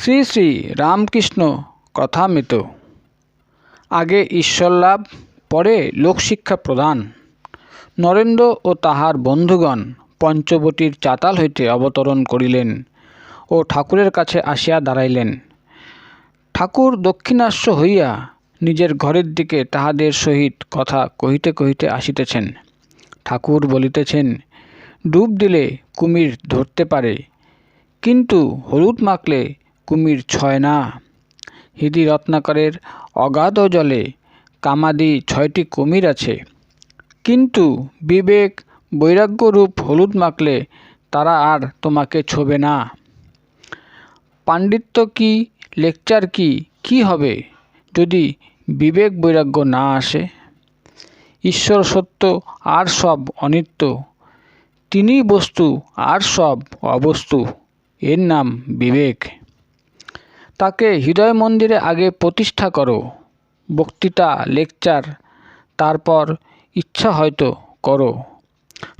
শ্রী শ্রী রামকৃষ্ণ কথামৃত। আগে ঈশ্বর লাভ, পরে লোকশিক্ষা প্রদান। নরেন্দ্র ও তাহার বন্ধুগণ পঞ্চবটির চাতাল হইতে অবতরণ করিলেন ও ঠাকুরের কাছে আসিয়া দাঁড়াইলেন। ঠাকুর দক্ষিণাস্য হইয়া নিজের ঘরের দিকে তাহাদের সহিত কথা কহিতে কহিতে আসিতেছেন। ঠাকুর বলিতেছেন, ডুব দিলে কুমির ধরতে পারে, কিন্তু হলুদ মাখলে কুমির ছয় না। হিদি রত্নাকরের অগাধ জলে কামাদি ছয়টি কুমির আছে। কিন্তু বিবেক বৈরাগ্যরূপ হলুদ মাখলে তারা আর তোমাকে ছোবে না। পাণ্ডিত্য কি, লেকচার কি কি হবে যদি বিবেক বৈরাগ্য না আসে? ঈশ্বর সত্য আর সব অনিত্য। তিনি বস্তু আর সব অবস্তু। এর নাম বিবেক। তাকে হৃদয় মন্দিরে আগে প্রতিষ্ঠা করো। বক্তৃতা, লেকচার, তারপর ইচ্ছা হয়তো করো।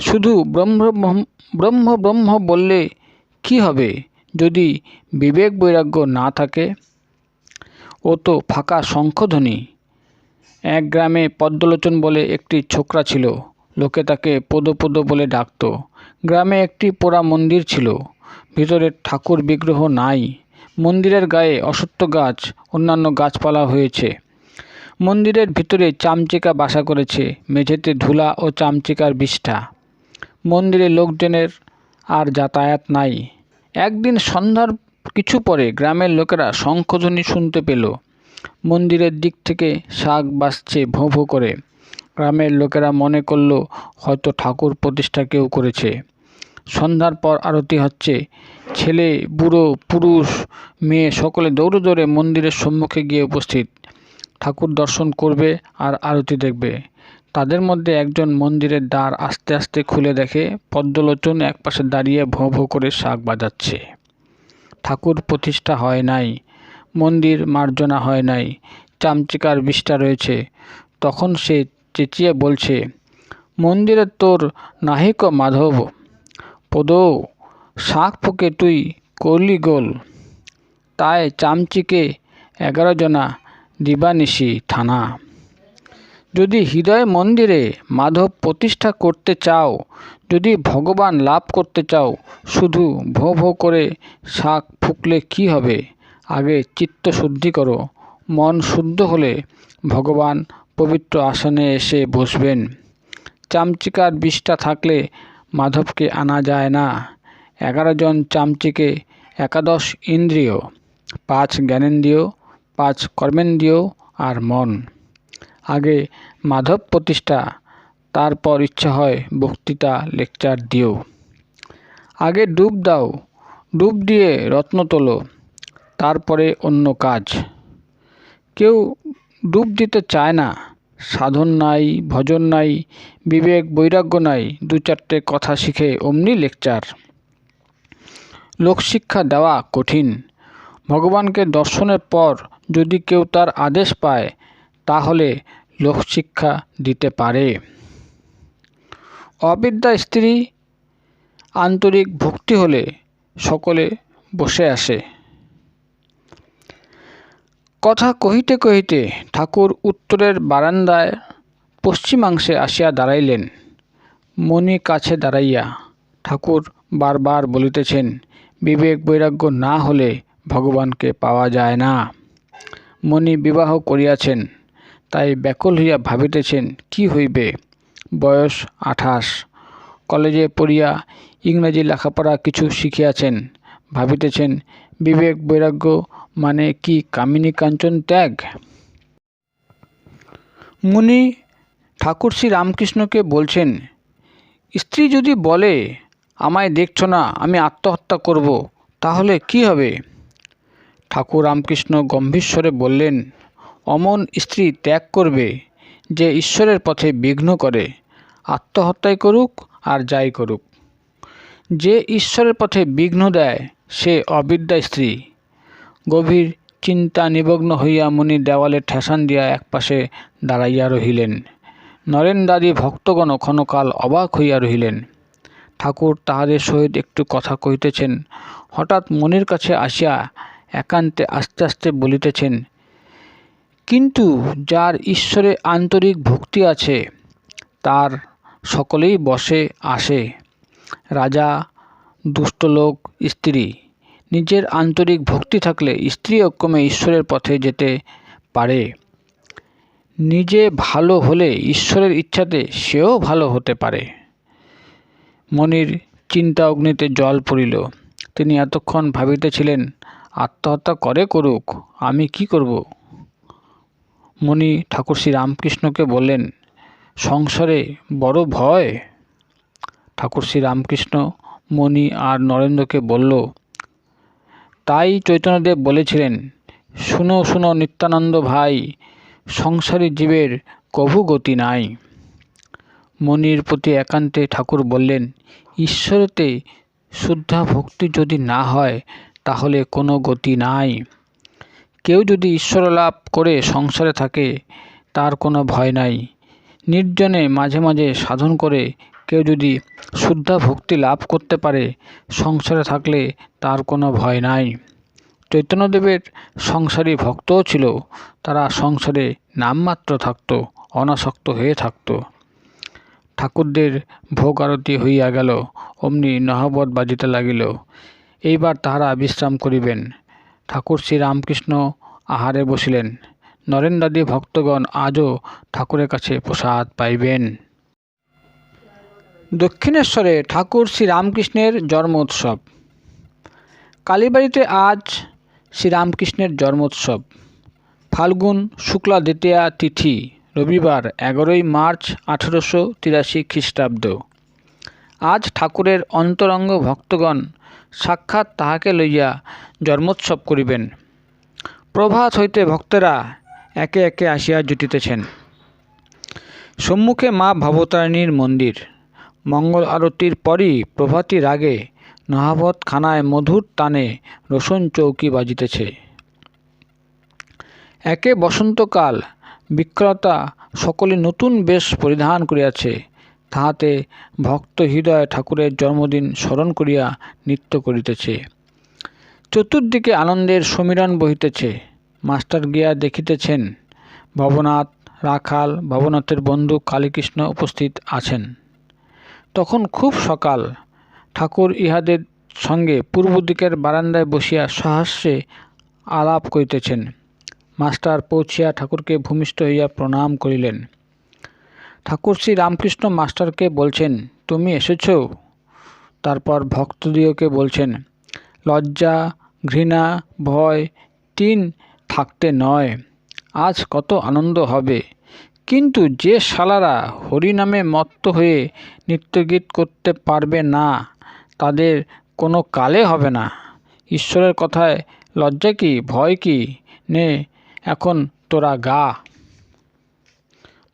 শুধু ব্রহ্ম ব্রহ্ম ব্রহ্ম বললে কি হবে যদি বিবেক বৈরাগ্য না থাকে? ও তো ফাঁকা শঙ্খধ্বনি। এক গ্রামে পদ্মলোচন বলে একটি ছোকরা ছিল। লোকে তাকে পদ বলে ডাকত। গ্রামে একটি পোড়া মন্দির ছিল। ভিতরে ঠাকুর বিগ্রহ নাই। মন্দিরের গায়ে অসত্য গাছ, অন্যান্য গাছপালা হয়েছে। মন্দিরের ভিতরে চামচিকা বাসা করেছে, মেঝেতে ধুলা ও চামচিকার বিষ্ঠা। মন্দিরে লোকজনের আর যাতায়াত নাই। একদিন সন্ধ্যার কিছু পরে গ্রামের লোকেরা শঙ্খধ্বনি শুনতে পেল। মন্দিরের দিক থেকে শাক বাসছে ভোঁ ভোঁ করে। গ্রামের লোকেরা মনে করল, হয়তো ঠাকুর প্রতিষ্ঠা কেউ করেছে। সন্ধ্যার পর আরতি হচ্ছে। ছেলে, বুড়ো, পুরুষ, মেয়ে সকলে দৌড়ে দৌড়ে মন্দিরের সম্মুখে গিয়ে উপস্থিত। ঠাকুর দর্শন করবে আর আরতি দেখবে। তাদের মধ্যে একজন মন্দিরের দ্বার আস্তে আস্তে খুলে দেখে। পদ্মলোচন একপাশে দাঁড়িয়ে ভোঁ ভোঁ করে শাক বাজাচ্ছে। ঠাকুর প্রতিষ্ঠা হয় নাই। মন্দির মার্জনা হয় নাই। চামচিকার বিষ্ঠা রয়েছে। তখন সে চেঁচিয়ে বলছে মন্দিরে তোর নাহিক মাধব পদ, শাক ফুকে তুই করলি গোল। তাই চামচিকে এগারো জনা দিবানিশি থানা। যদি হৃদয় মন্দিরে মাধব প্রতিষ্ঠা করতে চাও, যদি ভগবান লাভ করতে চাও, শুধু ভো ভো করে শাক ফুকলে কি হবে? আগে চিত্ত শুদ্ধি করো, মন শুদ্ধ হলে ভগবান পবিত্র আসনে এসে বসবেন। চামচিকার বিষটা থাকলে মাধবকে আনা যায় না। এগারো জন চামচিকে একাদশ ইন্দ্রিয়, পাঁচ জ্ঞানেন্দ্রিয়, পাঁচ কর্মেন্দ্রিয় আর মন। আগে মাধব প্রতিষ্ঠা, তারপর ইচ্ছা হয় বক্তৃতা, লেকচার দিও। আগে ডুব দাও, ডুব দিয়ে রত্ন তোলো, তারপরে অন্য কাজ। কেউ ডুব দিতে চায় না সাধন নাই, ভজন নাই, বিবেক, বৈরাগ্য নাই, দু চারটে কথা শিখে অমনি লেকচার। লোকশিক্ষা দেওয়া কঠিন। ভগবানকে দর্শনের পর যদি কেউ তার আদেশ পায়, তাহলে লোকশিক্ষা দিতে পারে। অবিদ্যা স্ত্রী আন্তরিক ভক্তি হলে সকলে বসে আসে। কথা কহিতে কহিতে ঠাকুর উত্তরের বারান্দায় পশ্চিমাংশে আসিয়া দাঁড়াইলেন। মণি কাছে দাঁড়াইয়া ঠাকুর বারবার বলিতেছেন, বিবেক বৈরাগ্য না হলে ভগবানকে পাওয়া যায় না। মণি বিবাহ করিয়াছেন, তাই ব্যাকুল হইয়া ভাবিতেছেন, কি হইবে? বয়স আঠাশ। কলেজে পড়িয়া ইংরাজি লেখাপড়া কিছু শিখিয়াছেন। ভাবিতেছেন, বিবেক বৈরাগ্য মানে কি কামিনী কাঞ্চন ত্যাগ? মুনি ঠাকুর শ্রী রামকৃষ্ণকে বলছেন, স্ত্রী যদি বলে, আমায় দেখছ না, আমি আত্মহত্যা করব, তাহলে কি হবে ঠাকুর রামকৃষ্ণ গম্ভীরস্বরে বললেন, অমন স্ত্রী ত্যাগ করবে যে ঈশ্বরের পথে বিঘ্ন করে, আত্মহত্যাই করুক আর যাই করুক। যে ঈশ্বরের পথে বিঘ্ন দেয়, সে অবিদ্যা স্ত্রী। গভীর চিন্তা নিমগ্ন হইয়া মুনি দেওয়ালে ঠেসান দিয়া একপাশে দাঁড়াইয়া রহিলেন। নরেন্দাদি ভক্তগণ ক্ষণকাল অবাক হইয়া রহিলেন। ঠাকুর তাহাদের সহিত একটু কথা কহিতেছেন। হঠাৎ মনির কাছে আসিয়া একান্তে আস্তে আস্তে বলিতেছেন, কিন্তু যার ঈশ্বরে আন্তরিক ভক্তি আছে, তার সকলেই বসে, আসে। রাজা, দুষ্টলোক, স্ত্রী নিজের আন্তরিক ভক্তি থাকলে স্ত্রী ক্রমে ঈশ্বরের পথে যেতে পারে। নিজে ভালো হলে ঈশ্বরের ইচ্ছাতে সেও ভালো হতে পারে। মনির চিন্তা অগ্নিতে জল পড়িল। তিনি এতক্ষণ ভাবিতেছিলেন, আত্মহত্যা করে করুক, আমি কি করব? মণি ঠাকুর শ্রী রামকৃষ্ণকে বললেন, সংসারে বড় ভয়? ঠাকুর শ্রী রামকৃষ্ণ, মণি আর নরেন্দ্রকে বলল তাই চৈতন্যদেব বলেছিলেন, শুনো শুনো নিত্যানন্দ ভাই, সংসারী জীবের কভু গতি নাই। মনির প্রতি একান্তে ঠাকুর বললেন, ঈশ্বরেতে শুদ্ধা ভক্তি যদি না হয়, তাহলে কোনো গতি নাই। কেউ যদি ঈশ্বর লাভ করে সংসারে থাকে, তার কোনো ভয় নাই। নির্জনে মাঝে মাঝে সাধন করে কেউ যদি শুদ্ধা ভক্তি লাভ করতে পারে, সংসারে থাকলে তার কোনো ভয় নাই। চৈতন্যদেবের সংসারী ভক্তও ছিল, তারা সংসারে নামমাত্র থাকত, অনাসক্ত হয়ে থাকত। ঠাকুরদের ভোগ আরতি হইয়া গেল, অমনি নহবত বাজিতে লাগিল। এইবার তাহারা বিশ্রাম করিবেন। ঠাকুর শ্রী রামকৃষ্ণ আহারে বসিলেন। নরেন্দ্রাদি ভক্তগণ আজও ঠাকুরের কাছে প্রসাদ পাইবেন। দক্ষিণেশ্বরে ঠাকুর শ্রীরামকৃষ্ণের জন্মোৎসব। কালীবাড়িতে আজ শ্রীরামকৃষ্ণের জন্মোৎসব। ফাল্গুন শুক্লা দ্বিতীয়া তিথি, রবিবার এগারোই মার্চ আঠেরোশো তিরাশি খ্রিস্টাব্দ। আজ ঠাকুরের অন্তরঙ্গ ভক্তগণ সাক্ষাৎ তাহাকে লইয়া জন্মোৎসব করিবেন। প্রভাত হইতে ভক্তেরা একে একে আসিয়া জুটিতেছেন। সম্মুখে মা ভবতারিণীর মন্দির। মঙ্গল আরতির পরই প্রভাতী রাগে নহাবত খানায় মধুর টানে রসুন চৌকি বাজিতেছে। একে বসন্তকাল, বিক্রতা সকলে নতুন বেশ পরিধান করিয়াছে। তাহাতে ভক্ত হৃদয় ঠাকুরের জন্মদিন স্মরণ করিয়া নৃত্য করিতেছে। চতুর্দিকে আনন্দের সমীরণ বহিতেছে। মাস্টার গিয়া দেখিতেছেন, ভবনাথ, রাখাল, ভবনাথের বন্ধু কালীকৃষ্ণ উপস্থিত আছেন। তখন খুব সকাল। ঠাকুর ইহাদের সঙ্গে পূর্ব দিকের বারান্দায় বসিয়া সহাস্যে আলাপ করিতেছেন। মাস্টার পৌঁছিয়া ঠাকুরকে ভূমিষ্ঠ হইয়া প্রণাম করিলেন। ঠাকুর শ্রী রামকৃষ্ণ মাস্টারকে বলছেন, তুমি এসেছ? তারপর ভক্তদিওকে বলছেন, লজ্জা, ঘৃণা, ভয় তিন থাকতে নয়। আজ কত আনন্দ হবে। কিন্তু যে শালারা হরিনামে মত্ত হয়ে নৃত্যগীত করতে পারবে না, তাদের কোনো কালে হবে না। ঈশ্বরের কথায় লজ্জা কি, ভয় কি? নে, এখন তোরা গা।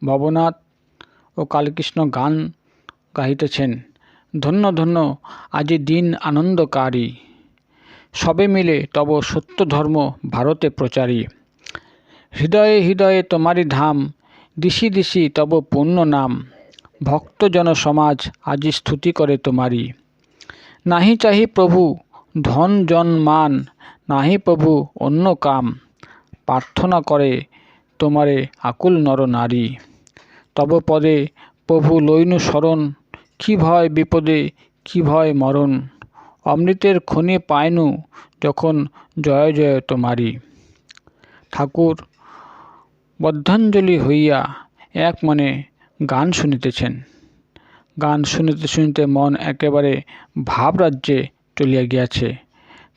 ভবনাথ ও কালীকৃষ্ণ গান গাহিতেছেন। ধন্য ধন্য, আজি দিন আনন্দকারী। সবে মিলে তব সত্য ধর্ম ভারতে প্রচারী। হৃদয়ে হৃদয়ে তোমারই ধাম দিশি দিশি তব পূর্ণ নাম। ভক্তজন সমাজ আজি স্তুতি করে তোমারি নাহি চাহি প্রভু ধন জন মান, নাহি প্রভু অন্য কাম। প্রার্থনা করে তোমারে আকুল নর নারী। তব পদে প্রভু লইনু শরণ, কি ভয় বিপদে, কি ভয় মরণ। অমৃতের খনি পায়নু যখন জয় জয় তোমারি ঠাকুর বদ্ধাঞ্জলি হইয়া এক মনে গান শুনিতেছেন। গান শুনিতে শুনিতে মন একেবারে ভাবরাজ্যে চলিয়া গিয়াছে।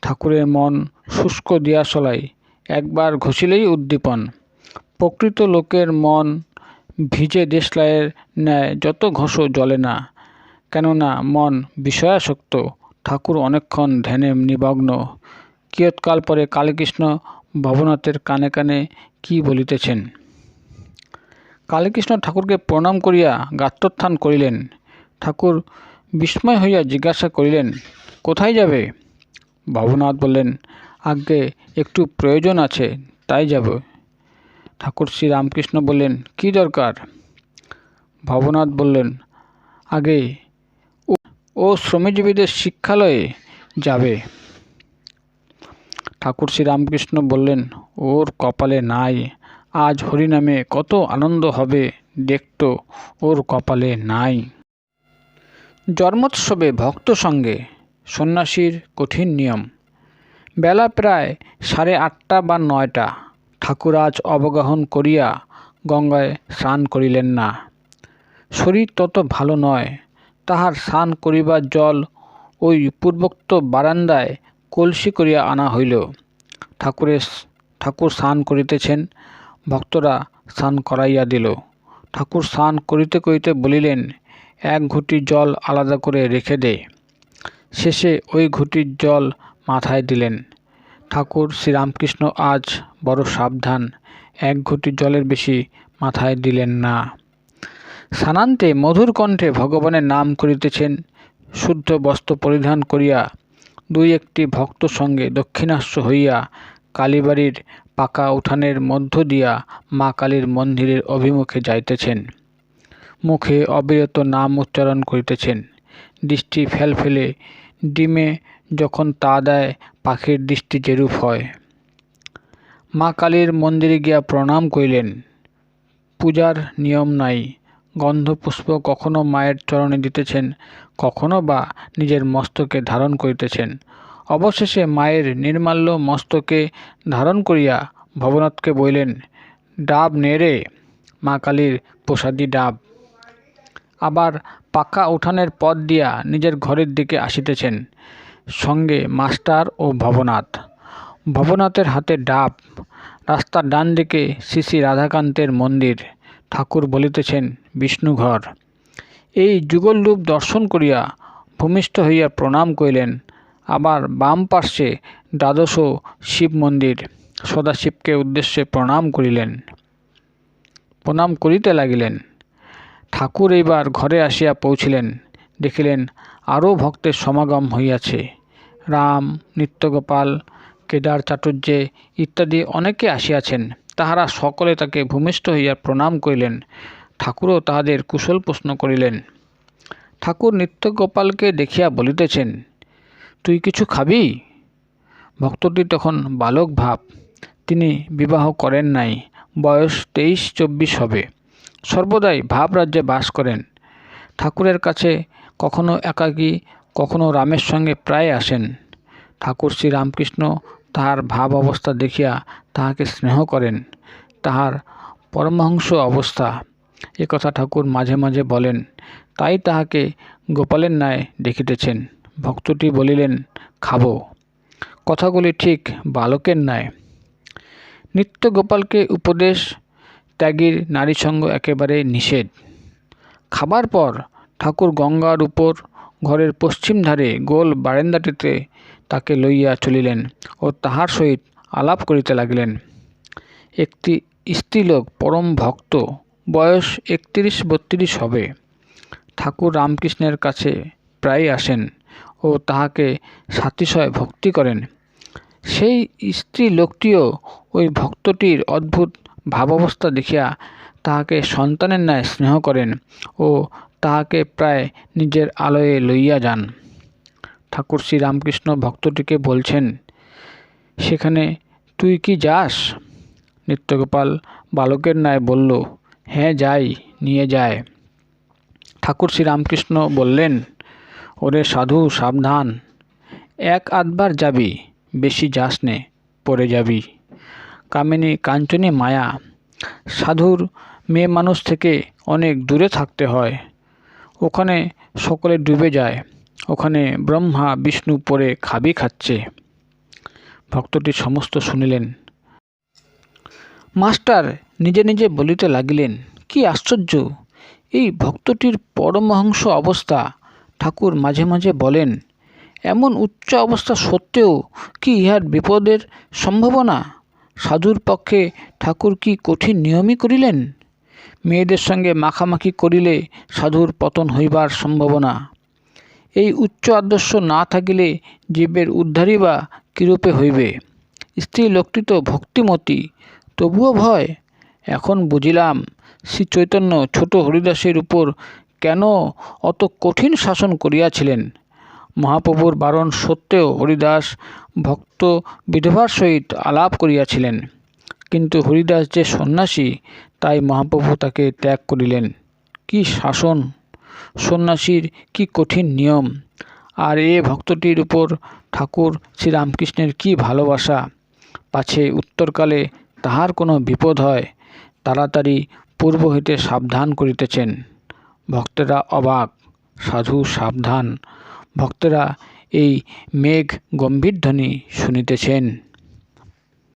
ঠাকুরের মন শুষ্ক দিয়াশলাই একবার ঘষিলেই উদ্দীপন। প্রকৃত লোকের মন ভিজে দেশলাইয়ের ন্যায় যত ঘষো জলে না, কেননা মন বিষয়াসক্ত। ঠাকুর অনেকক্ষণ ধ্যানে নিমগ্ন। কিয়ৎকাল পরে কালীকৃষ্ণ ভবনাথের কানে কানে কি বলিতেছেন? কালীকৃষ্ণ ঠাকুরকে প্রণাম করিয়া গাত্রোত্থান করিলেন। ঠাকুর বিস্ময় হইয়া জিজ্ঞাসা করিলেন, কোথায় যাবে? ভবনাথ বললেন আগে একটু প্রয়োজন আছে, তাই যাব। ঠাকুর শ্রী রামকৃষ্ণ বললেন, কি দরকার? ভবনাথ বললেন, আগে ও শ্রমজীবীদের শিক্ষালয়ে যাবে। ঠাকুর শ্রীরামকৃষ্ণ বললেন, ওর কপালে নাই, আজ হরিনামে কত আনন্দ হবে, দেখত ওর কপালে নাই। জন্মোৎসবে ভক্ত সঙ্গে সন্ন্যাসীর কঠিন নিয়ম। বেলা প্রায় সাড়ে আটটা বা নয়টা ঠাকুর আজ অবগাহন করিয়া গঙ্গায় স্নান করিলেন না। শরীর তত ভালো নয়, তাহার স্নান করিবার জল ওই পূর্বোক্ত বারান্দায় কলসি করিয়া আনা হইল। ঠাকুরের ঠাকুর স্নান করিতেছেন, ভক্তরা স্নান করাইয়া দিল। ঠাকুর স্নান করিতে করিতে বলিলেন, এক ঘুঁটি জল আলাদা করে রেখে দে। শেষে ওই ঘুটির জল মাথায় দিলেন। ঠাকুর শ্রীরামকৃষ্ণ আজ বড় সাবধান, এক ঘুঁটি জলের বেশি মাথায় দিলেন না। স্নানান্তে মধুর কণ্ঠে ভগবানের নাম করিতেছেন, শুদ্ধ বস্ত্র পরিধান করিয়া দুই একটি ভক্ত সঙ্গে দক্ষিণাস্য হইয়া কালীবাড়ির পাকা উঠানের মধ্য দিয়া মা কালীর মন্দিরের অভিমুখে যাইতেছেন। মুখে অবিরত নাম উচ্চারণ করিতেছেন। দৃষ্টি ফেল ফেলে ডিমে যখন তা দেয়, পাখির দৃষ্টি যেরূপ হয়। মা কালীর মন্দিরে গিয়া প্রণাম করিলেন। পূজার নিয়ম নাই। গন্ধপুষ্প কখনো মায়ের চরণে দিতেছেন, কখনো বা নিজের মস্তকে ধারণ করিতেছেন। অবশেষে মায়ের নির্মাল্য মস্তকে ধারণ করিয়া ভবনাথকে বলিলেন, ডাব নেড়ে মা কালীর প্রসাদী ডাব আবার পাকা উঠানের পথ দিয়া নিজের ঘরের দিকে আসিতেছেন, সঙ্গে মাস্টার ও ভবনাথ। ভবনাথের হাতে ডাব। রাস্তার ডান দিকে শ্রী শ্রী রাধাকান্তের মন্দির। ঠাকুর বলিতেছেন বিষ্ণুঘর। এই যুগল রূপ দর্শন করিয়া ভূমিষ্ঠ হইয়া প্রণাম করিলেন। আবার বাম পার্শ্বে দ্বাদশ শিব মন্দির সদাশিবকে উদ্দেশ্যে প্রণাম করিলেন। প্রণাম করিতে লাগিলেন। ঠাকুর এইবার ঘরে আসিয়া পৌঁছিলেন। দেখিলেন আরও ভক্তের সমাগম হইয়াছে। রাম, নিত্যগোপাল, কেদার চাটুর্যে ইত্যাদি অনেকে আসিয়াছেন। তাহারা সকলে তাকে ভূমিষ্ঠ হইয়া প্রণাম করিলেন। ঠাকুরও তাহাদের কুশল প্রশ্ন করিলেন, ঠাকুর নিত্যগোপালকে দেখিয়া বলিতেছেন, তুই কিছু খাবি? ভক্তটি তখন বালক ভাব, তিনি বিবাহ করেন নাই, বয়স তেইশ চব্বিশ হবে। সর্বদাই ভাব রাজ্যে বাস করেন। ঠাকুরের কাছে কখনো একাকী, কখনো রামের সঙ্গে প্রায় আসেন। ঠাকুর শ্রী রামকৃষ্ণ তাহার ভাব অবস্থা দেখিয়া তাহাকে স্নেহ করেন। তাহার পরমহংস অবস্থা এ কথা ঠাকুর মাঝে মাঝে বলেন। তাই তাহাকে গোপালের ন্যায় দেখিতেছেন। ভক্তটি বলিলেন, খাব। কথাগুলি ঠিক বালকের ন্যায়। নিত্য গোপালকে উপদেশ ত্যাগীর নারীসঙ্গ একেবারে নিষেধ। খাবার পর ঠাকুর গঙ্গার উপর ঘরের পশ্চিম ধারে গোল বারান্দাটিতে তাকে লইয়া চলিলেন ও তাহার সহিত আলাপ করিতে লাগিলেন। একটি স্ত্রীলোক পরম ভক্ত বয়স একত্রিশ বত্রিশ হবে। ঠাকুর রামকৃষ্ণের কাছে প্রায় আসেন ও তাহাকে সাতিশয় ভক্তি করেন। সেই স্ত্রী লোকটিও ওই ভক্তটির অদ্ভুত ভাবাবস্থা দেখিয়া তাহাকে সন্তানের ন্যায় স্নেহ করেন ও তাহাকে প্রায় নিজের আলয়ে লইয়া যান। ঠাকুর শ্রী রামকৃষ্ণ ভক্তটিকে বলছেন, সেখানে তুই কি যাস? নিত্যগোপাল বালকের ন্যায় বলল হ্যাঁ যাই, নিয়ে যায়। ঠাকুর শ্রী রামকৃষ্ণ বললেন, ওরে সাধু, সাবধান। এক আধবার যাবি, বেশি যাস নে, পড়ে যাবি। কামিনী কাঞ্চনী মায়া, সাধুর মেয়ে মানুষ থেকে অনেক দূরে থাকতে হয়। ওখানে সকলে ডুবে যায়। ওখানে ব্রহ্মা, বিষ্ণু পরে খাবি খাচ্ছে। ভক্তটি সমস্ত শুনিলেন। মাস্টার নিজে নিজে বলিতে লাগিলেন, কি আশ্চর্য! এই ভক্তটির পরমহংস অবস্থা! ঠাকুর মাঝে মাঝে বলেন, এমন উচ্চ অবস্থা সত্ত্বেও কি ইহার বিপদের সম্ভাবনা? সাধুর পক্ষে ঠাকুর কি কঠিন নিয়মই করিলেন? মেয়েদের সঙ্গে মাখামাখি করিলে সাধুর পতন হইবার সম্ভাবনা। এই উচ্চ আদর্শ না থাকিলে জীবের উদ্ধারই বা কীরূপে হইবে? স্ত্রী লোকটি তো ভক্তিমতী, তবুও ভয় এখন বুঝিলাম, শ্রী চৈতন্য ছোট হরিদাসের উপর কেন অত কঠিন শাসন করিয়াছিলেন? মহাপ্রভুর বারণ সত্ত্বেও হরিদাস ভক্ত বিধবার সহিত আলাপ করিয়াছিলেন। কিন্তু হরিদাস যে সন্ন্যাসী, তাই মহাপ্রভু তাকে ত্যাগ করিলেন। কি শাসন? সন্ন্যাসীর কি কঠিন নিয়ম? আর এ ভক্তটির উপর ঠাকুর শ্রীরামকৃষ্ণের কি ভালোবাসা? পাছে উত্তরকালে তাহার কোনো বিপদ হয়? তাড়াতাড়ি পূর্ব হইতে সাবধান করিতেছেন। ভক্তেরা অবাক। সাধু সাবধান। ভক্তেরা এই মেঘ গম্ভীর ধ্বনি শুনিতেছেন।